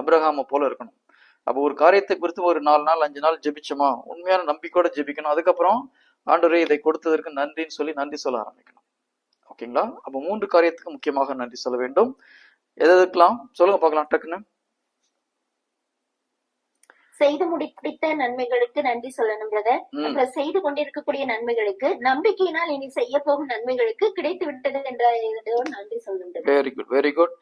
அப்ரஹாமை போல இருக்கணும். அப்போ ஒரு காரியத்தை குறித்து ஒரு நாலு நாள் அஞ்சு நாள் ஜெபிச்சோமா? உண்மையான நம்பிக்கையோட ஜெபிக்கணும். அதுக்கப்புறம் ஆண்டவரே இதை கொடுத்ததற்கு நன்றின்னு சொல்லி நன்றி சொல்ல ஆரம்பிக்கணும். ஓகேங்களா? அப்போ மூன்று காரியத்துக்கு முக்கியமாக நன்றி சொல்ல வேண்டும். எது எதுக்கெல்லாம் சொல்லுங்க பார்க்கலாம் டக்குன்னு. செய்து முடித்த நன்மைகளுக்கு நன்றி சொல்லணும் பிரதர் அப்புறம் செய்து கொண்டிருக்கக்கூடிய நன்மைகளுக்கு நம்பிக்கையினால் இனி செய்ய போகும் நன்மைகளுக்கு கிடைத்து விட்டது என்ற நன்றி சொல்லணும். வெரி குட் வெரி குட்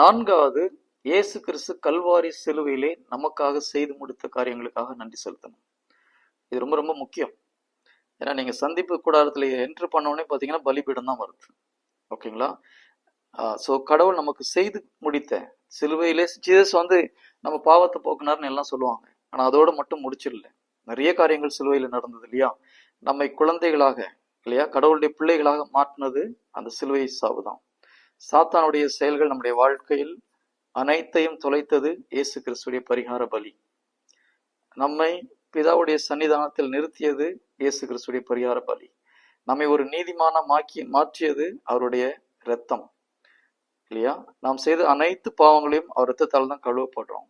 நான்காவது இயேசு கிறிஸ்து கல்வாரி சிலுவையிலே நமக்காக செய்து முடித்த காரியங்களுக்காக நன்றி செலுத்தணும். இது ரொம்ப ரொம்ப முக்கியம். ஏன்னா நீங்க சந்திப்பு கூடாரத்துல என்ட்ரு பண்ணோடனே பார்த்தீங்கன்னா பலிபீடம் தான் வருது. ஓகேங்களா? ஸோ கடவுள் நமக்கு செய்து முடித்த சிலுவையிலே ஜீசஸ் வந்து நம்ம பாவத்தை போக்குனார்னு எல்லாம் சொல்லுவாங்க. ஆனால் அதோடு மட்டும் முடிச்சிடல. நிறைய காரியங்கள் சிலுவையில் நடந்தது இல்லையா? நம்மை குழந்தைகளாக இல்லையா? கடவுளுடைய பிள்ளைகளாக மாற்றினது அந்த சிலுவை சாவுதான். சாத்தானுடைய செயல்கள் நம்முடைய வாழ்க்கையில் அனைத்தையும் தொலைத்தது இயேசு கிறிஸ்துடைய பரிகார பலி. நம்மை பிதாவுடைய சன்னிதானத்தில் நிறுத்தியது இயேசு கிறிஸ்துடைய பரிகார பலி. நம்மை ஒரு நீதிமான மாக்கி மாற்றியது அவருடைய இரத்தம். இல்லையா? நாம் செய்த அனைத்து பாவங்களையும் அவர் ரத்தத்தால் தான் கழுவப்படுறோம்.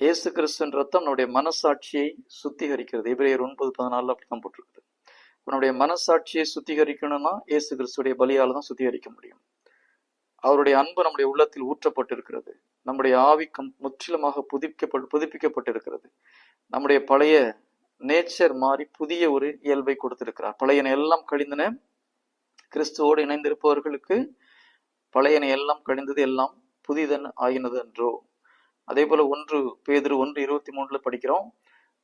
இயேசு கிறிஸ்துவின் ரத்தம் நம்முடைய மனசாட்சியை சுத்திகரிக்கிறது. இவரையர் ஒன்பது பதினாலுல அப்படித்தான் போட்டிருக்குது. உன்னுடைய மனசாட்சியை சுத்திகரிக்கணும்னா இயேசு கிறிஸ்துடைய பலியால் தான் சுத்திகரிக்க முடியும். அவருடைய அன்பு நம்முடைய உள்ளத்தில் ஊற்றப்பட்டிருக்கிறது. நம்முடைய ஆவிக்கம் முற்றிலுமாக புதுப்பிக்கப்பட்டு புதுப்பிக்கப்பட்டிருக்கிறது. நம்முடைய பழைய நேச்சர் மாறி புதிய ஒரு இயல்பை கொடுத்திருக்கிறார். பழையன எல்லாம் கழிந்தன. கிறிஸ்துவோடு இணைந்திருப்பவர்களுக்கு பழையன எல்லாம் கழிந்தது எல்லாம் புதிதன் ஆகினது என்றோ அதே போல ஒன்று பேதிரு ஒன்று இருபத்தி மூணுல படிக்கிறோம்.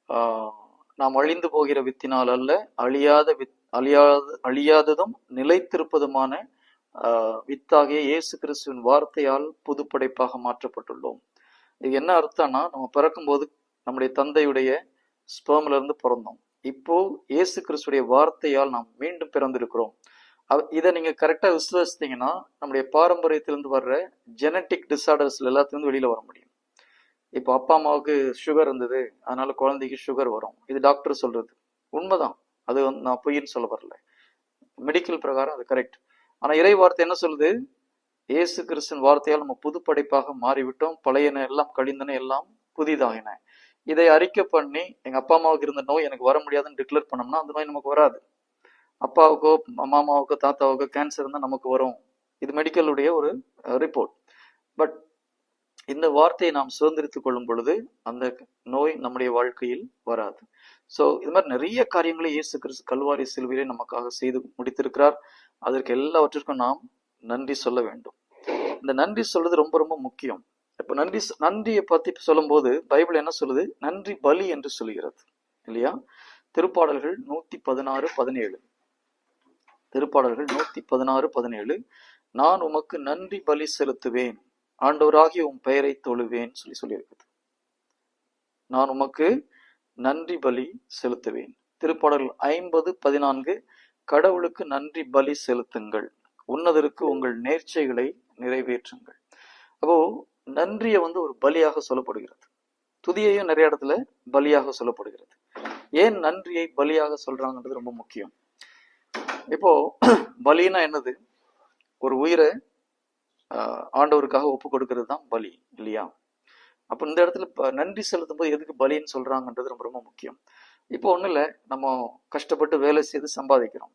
ஆஹ் நாம் அழிந்து போகிற வித்தினால் அல்ல அழியாத வித் அழியாத அழியாததும் நிலைத்திருப்பதுமான வித்தாகிய இயேசு கிறிஸ்துவின் வார்த்தையால் புதுப்படைப்பாக மாற்றப்பட்டுள்ளோம். இது என்ன அர்த்தம்னா நம்ம பிறக்கும்போது நம்முடைய தந்தையுடைய ஸ்பேம்ல இருந்து பிறந்தோம். இப்போ இயேசு கிறிஸ்துடைய வார்த்தையால் நாம் மீண்டும் பிறந்திருக்கிறோம். இதை நீங்க கரெக்டா விசுவாசித்தீங்கன்னா நம்முடைய பாரம்பரியத்திலிருந்து வர்ற ஜெனட்டிக் டிசார்டர்ஸ்ல எல்லாத்துலேருந்து வெளியில வர முடியும். இப்போ அப்பா அம்மாவுக்கு சுகர் இருந்தது அதனால குழந்தைக்கு சுகர் வரும். இது டாக்டர் சொல்றது. உண்மைதான். அது வந்து நான் பொய்ன்னு சொல்ல வரல. மெடிக்கல் பிரகாரம் அது கரெக்ட் ஆனா இறை வார்த்தை என்ன சொல்லுது? இயேசு கிறிஸ்தன் வார்த்தையால் நம்ம புது படைப்பாக மாறிவிட்டோம். பழையன எல்லாம் கழிந்தன எல்லாம் புதிதாகின இதை அறிக்கை பண்ணி எங்க அப்பா அம்மாவுக்கு இருந்த நோய் எனக்கு வர முடியாதுன்னு டிக்ளேர் பண்ணோம்னா அந்த நோய் நமக்கு வராது. அப்பாவுக்கோ மாமாவுக்கோ தாத்தாவுக்கோ கேன்சர் இருந்தால் நமக்கு வரும். இது மெடிக்கலுடைய ஒரு ரிப்போர்ட் பட் இந்த வார்த்தையை நாம் சுதந்திரித்துக் கொள்ளும் பொழுது அந்த நோய் நம்முடைய வாழ்க்கையில் வராது. ஸோ இது மாதிரி நிறைய காரியங்களை இயேசு கிறிஸ்து கல்வாரி சிலுவையிலே நமக்காக செய்து முடித்திருக்கிறார். அதற்கு எல்லாவற்றிற்கும் நாம் நன்றி சொல்ல வேண்டும். இந்த நன்றி சொல்றது ரொம்ப ரொம்ப முக்கியம். இப்போ நன்றி நன்றியை பத்தி சொல்லும்போது பைபிள் என்ன சொல்லுது? நன்றி பலி என்று சொல்கிறது இல்லையா? திருப்பாடல்கள் நூத்தி பதினாறு பதினேழு. திருப்பாடல்கள் நூத்தி பதினாறு பதினேழு. நான் உமக்கு நன்றி பலி செலுத்துவேன். ஆண்டவராகி உம் பெயரை தொழுவேன் சொல்லி சொல்லியிருக்குது நான் உமக்கு நன்றி பலி செலுத்துவேன். திருப்பாடல் ஐம்பது பதினான்கு கடவுளுக்கு நன்றி பலி செலுத்துங்கள். உன்னதற்கு உங்கள் நேர்ச்சைகளை நிறைவேற்றுங்கள். அப்போ நன்றியை வந்து ஒரு பலியாக சொல்லப்படுகிறது. துதியையும் நிறைய இடத்துல பலியாக சொல்லப்படுகிறது. ஏன் நன்றியை பலியாக சொல்றாங்கன்றது ரொம்ப முக்கியம். இப்போ பலினா என்னது? ஒரு உயிரை ஆண்டவருக்காக ஒப்பு கொடுக்கிறது தான் பலி இல்லையா? அப்போ இந்த இடத்துல இப்ப நன்றி செலுத்தும் போது எதுக்கு பலின்னு சொல்றாங்கன்றது ரொம்ப ரொம்ப முக்கியம். இப்போ ஒன்றும் இல்லை நம்ம கஷ்டப்பட்டு வேலை செய்து சம்பாதிக்கிறோம்.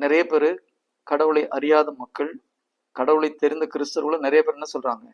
நிறைய பேர் கடவுளை அறியாத மக்கள் கடவுளை தெரிந்த கிறிஸ்தவர்களும் நிறைய பேர் என்ன சொல்றாங்க?